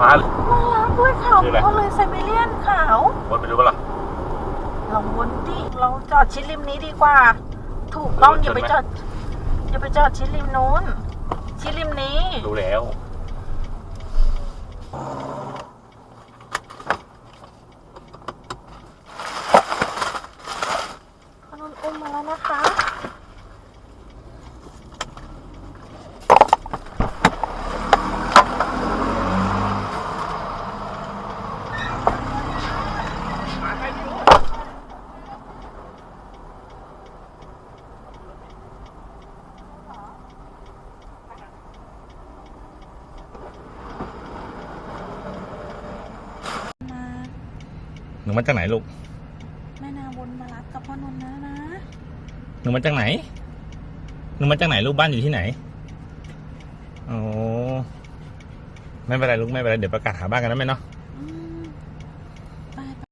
ฟ้าน่ารักด้วยขาวคืออะไร เขาเลยไซบีเรียนขาว วนไปดูปะล่ะ ลองวนดิเราจอดชิดริมนี้ดีกว่า ถูกต้องรถอชนไหมย่าไปจอดอย่าไปจอดชิดริมนู้น ชิดริมนี้ ดูแล้ว พนนอุ้มมาแล้วนะคะ มา หนูมาจากไหนลูก แม่นาวนมารับกับพ่อนนท์นะนะหนูมาจากไหน หนูมาจากไหนลูกบ้านอยู่ที่ไหน โอ้ไม่เป็นไรลูกไม่เป็นไรเดี๋ยวประกาศหาบ้านกันนะแม่เนาะอ